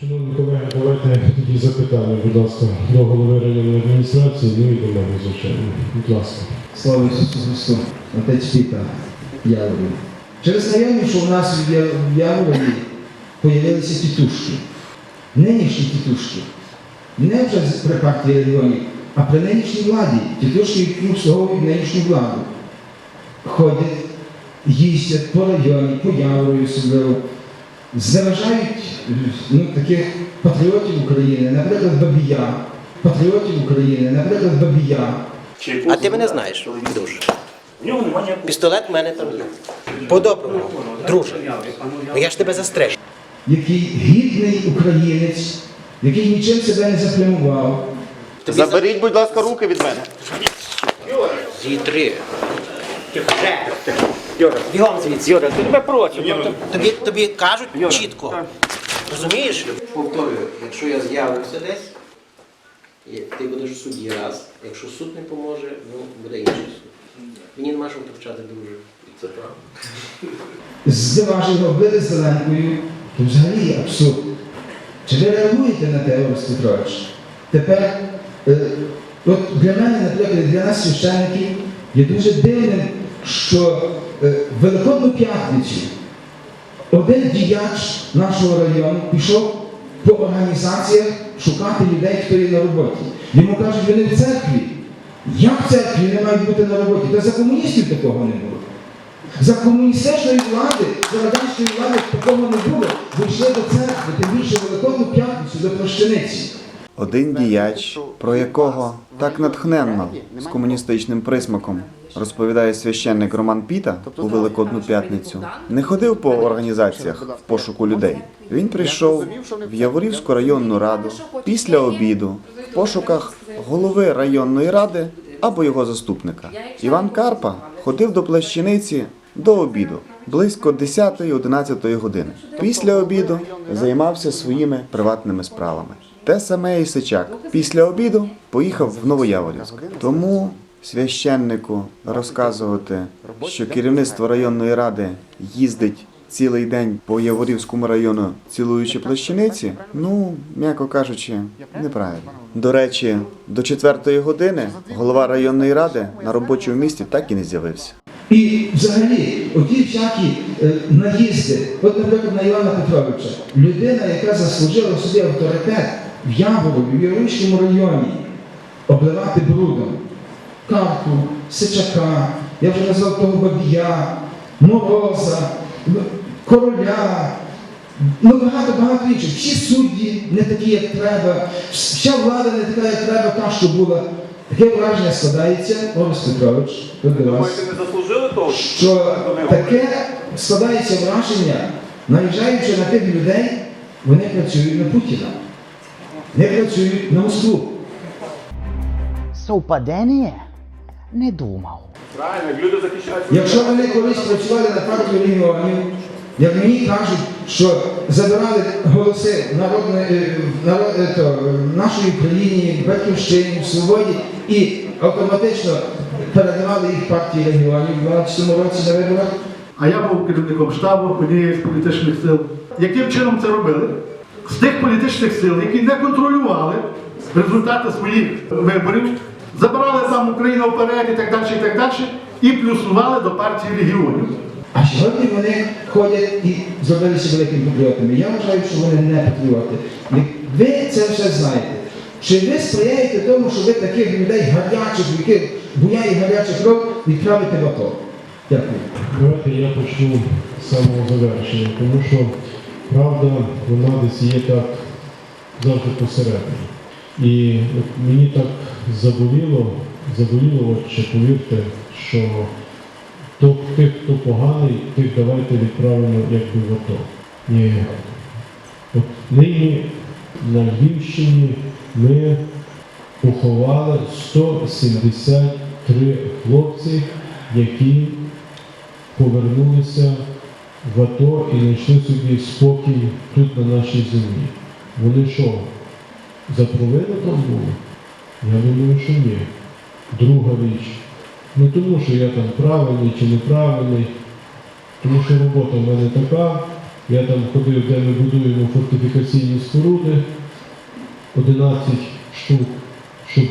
Шановні колеги, давайте тоді запитання, будь ласка, до голови районної адміністрації, ну і до мене, звичайно. Будь ласка. Слава Ісусу Христу, Отець Піта Яворів. Через знайомі, що в нас в Яворові появилися тітушки. Нинішні тітушки. Не вже при партії регіонів, а при нинішній владі. Тітушки, які обслуговують нинішню владу. Ходять, їздять по районі, по Яворові особливо. Зневажають ну, таких патріотів України, наприклад, Бабія. Патріотів України, наприклад, Бабія. А ти мене знаєш, дуже. Пістолет в мене там є. По-доброму, друже. Ну я ж тебе застрежу. який гідний українець, який нічим себе не заплямував. Заберіть, будь ласка, руки від мене. Зітри. Юра, бігом звідси. Юра, ти тебе проти. Тобі, тобі кажуть чітко. Розумієш? Повторюю, якщо я з'явлюся десь, і ти будеш в суді раз. Якщо суд не поможе, ну буде інший суд. Мені нема що втручати, друже. Це правда. Здиважили, облили зеленкою, то взагалі є абсурд. Чи ви реагуєте на те, Орес Петрович? Тепер, е, от для мене, наприклад, для нас священників є дуже дивним, що е, в Великодну п'ятницю один діяч нашого району пішов по організаціях шукати людей, хто є на роботі. Йому кажуть, вони в церкві. Як в церкві не мають бути на роботі? Та за комуністів такого не було. За комуністичної влади, за радянської влади такого не було. Ви йшли до церкви, тим більше Великодну п'ятницю до Прощениці. Один діяч, про якого так натхненно з комуністичним присмаком розповідає священник Роман Піта у Великодну п'ятницю, не ходив по організаціях в пошуку людей. Він прийшов в Яворівську районну раду після обіду в пошуках голови районної ради або його заступника. Іван Карпа ходив до плащаниці до обіду близько 10-11 години. Після обіду займався своїми приватними справами. Те саме і Сичак. Після обіду поїхав в Новояворівськ. Тому священнику розказувати, що керівництво районної ради їздить цілий день по Яворівському району, цілуючи плащаниці, ну, м'яко кажучи, неправильно. До речі, до четвертої години голова районної ради на робочому місці так і не з'явився. І взагалі, оті всякі е, наїзди, от, наприклад, на Івана Петровича, людина, яка заслужила собі авторитет в Яворові, в Яворівському районі, обливати брудом. Карпу, Сичака, я вже назвав того Бабія, Мороза, Короля, ну багато-багато інших. Всі судді не такі, як треба, вся влада не така, як треба, та, що була. Таке враження складається, Орес Петрович, вас не заслужили того? що таке складається враження, наїжджаючи на тих людей, вони працюють на Путіна, не працюють на Москву. Совпадение? Не думав. Правильно, як люди захищають Якщо вони колись працювали на партію регіонів, як мені кажуть, що забирали голоси народної, е, народ, е, то, Україні, в Батьківщині, Свободі і автоматично передавали їх партії регіонів в 12 році на виборах, А я був керівником штабу однієї з політичних сил. Яким чином це робили? З тих політичних сил, які не контролювали результати своїх виборів, забирали там Україна вперед і так далі, і так далі, і плюсували до партії регіонів. А сьогодні вони ходять і зробилися великими патріотами. Я вважаю, що вони не патріоти. Ви це все знаєте. Чи ви сприяєте тому, що ви таких людей гарячих, яких буяє гаряча кров, відправите в АТО? Дякую. Давайте я почну з самого завершення, тому що правда вона десь є так завжди посередині. І от мені так заболіло, заболіло, от ще повірте, що тих, хто поганий, тих давайте відправимо якби в АТО. Ні. От нині на Львівщині ми поховали 173 хлопці, які повернулися в АТО і знайшли собі спокій тут на нашій землі. Вони що, за провину там були? Я думаю, що ні. Друга річ. Не тому, що я там правильний чи неправильний, тому що робота в мене така, Я там ходив, де ми будуємо фортифікаційні споруди, 11 штук, щоб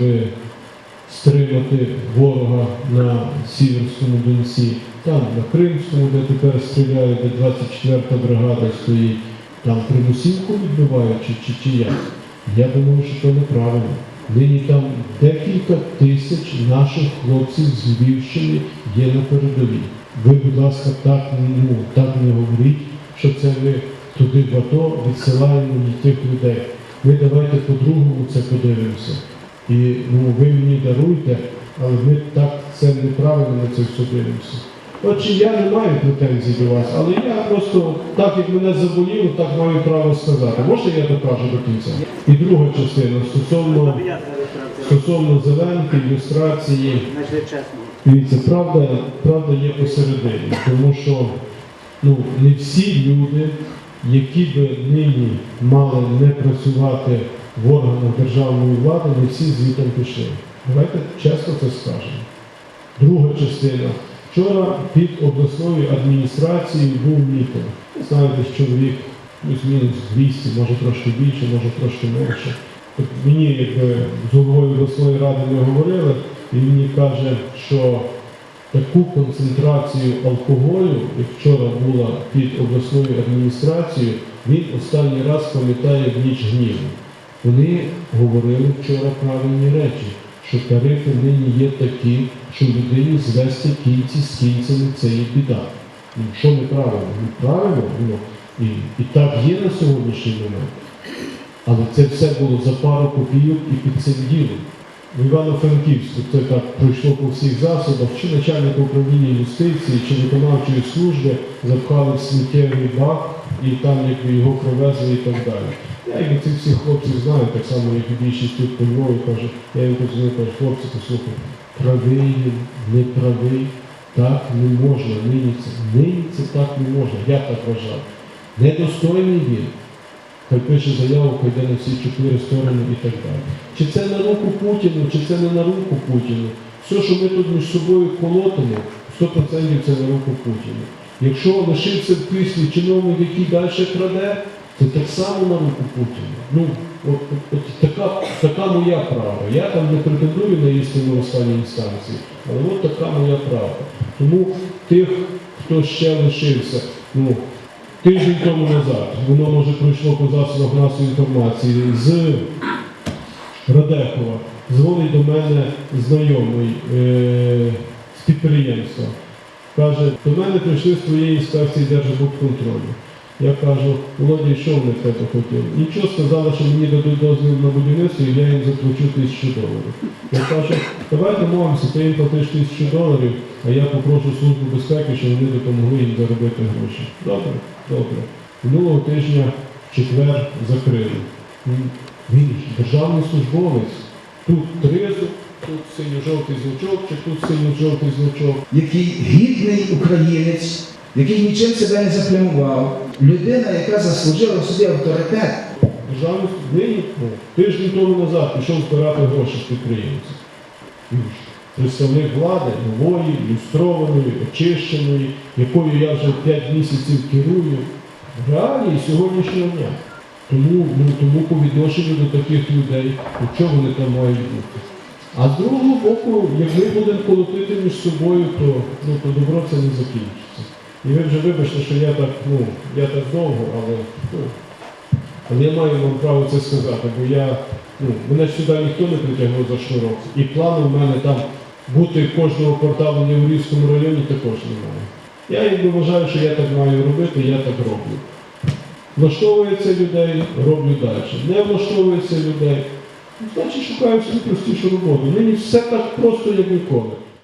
стримати ворога на Сіверському Донці, там на Кримському, де тепер стріляють, де 24-та бригада стоїть, там примусівку відбивають чи, чи, чи як. Я думаю, що це неправильно. Нині там декілька тисяч наших хлопців з Львівщини є на передовій. Ви, будь ласка, так, ну, так не говоріть, що це ми туди в АТО відсилаємо тих людей. Ми давайте по-другому це подивимося. І ну, ви мені даруйте, але ми так це неправильно на це все дивимося. Отже, я не маю претензій до вас, але я просто, так як мене заболіло, так маю право сказати. Можна я докажу до кінця? І друга частина стосовно, стосовно зеленки, ілюстрації. Дивіться, правда, правда є посередині, тому що ну, не всі люди, які би нині мали не працювати в органах державної влади, не всі звітом пішли. Давайте чесно це скажемо. Друга частина. Вчора під обласною адміністрацією був мітинг. Знаю, десь чоловік плюс-мінус 200, може трошки більше, може трошки менше. От мені, якби з головою обласної ради ми говорили, і мені каже, що таку концентрацію алкоголю, як вчора була під обласною адміністрацією, він останній раз пам'ятає в ніч гніву. Вони говорили вчора правильні речі, що тарифи нині є такі, що людині звести кінці з кінцями це є біда. Ну, що неправильно? Ну, правильно, ну, і, і так є на сьогоднішній момент. Але це все було за пару копійок і під цим ділом. В Івано-Франківську це так пройшло по всіх засобах, чи начальника управління юстиції, чи виконавчої служби запхали в сміттєвий бак і там якби його привезли і так далі. Я якби цих всіх хлопців знаю, так само, як і більшість тут по Львові, каже, я їм подзвонив, кажу, хлопці, послухай, правий він, не правий, так не можна, нині це, так не можна, я так вважав. Недостойний він, хай пише заяву, хай на всі чотири сторони і так далі. Чи це на руку Путіну, чи це не на руку Путіну. Все, що ми тут між собою колотимо, 100% це на руку Путіну. Якщо лишився в кріслі чиновник, який далі краде, це так само на руку Путіну. Ну, от, от, от така, така моя правда. Я там не претендую на істину останній інстанції, але от така моя правда. Тому тих, хто ще лишився, ну, тиждень тому назад, воно може пройшло по засобах масової інформації з Радехова. Дзвонить до мене знайомий е, з підприємства. Каже, до мене прийшли з твоєї інспекції Держбудконтролю. Я кажу, Володя, що вони в тебе хотіли? Нічого сказали, що мені дадуть дозвіл на будівництво, і я їм заплачу тисячу доларів. Я кажу, давай домовимося, ти їм платиш тисячу доларів, а я попрошу Службу безпеки, щоб вони допомогли їм заробити гроші. Добре, добре. Минулого тижня четвер закрили. Він, державний службовець. Тут тризуб, тут синьо-жовтий значок, чи тут синьо-жовтий значок. який гідний українець, який нічим себе не заплямував, людина, яка заслужила собі авторитет. Державний нині ну, тиждень тому назад пішов збирати гроші з підприємців. Представник влади нової, люстрованої, очищеної, якою я вже 5 місяців керую. Реалії сьогоднішнього дня. Тому, ну, тому по відношенню до таких людей, ну, чого вони там мають бути? А з другого боку, як ми будемо колотити між собою, то, ну, то добро це не закінчиться. І ви вже вибачте, що я так, ну, я так довго, але, ну, але я маю вам право це сказати, бо я, ну, мене сюди ніхто не притягнув за шнурок. І плану в мене там бути кожного кварталу в Яворівському районі також немає. Я якби вважаю, що я так маю робити, я так роблю. Влаштовується людей, роблю далі. Не влаштовується людей, значить шукаю всю простішу роботу. Мені все так просто, як ніколи.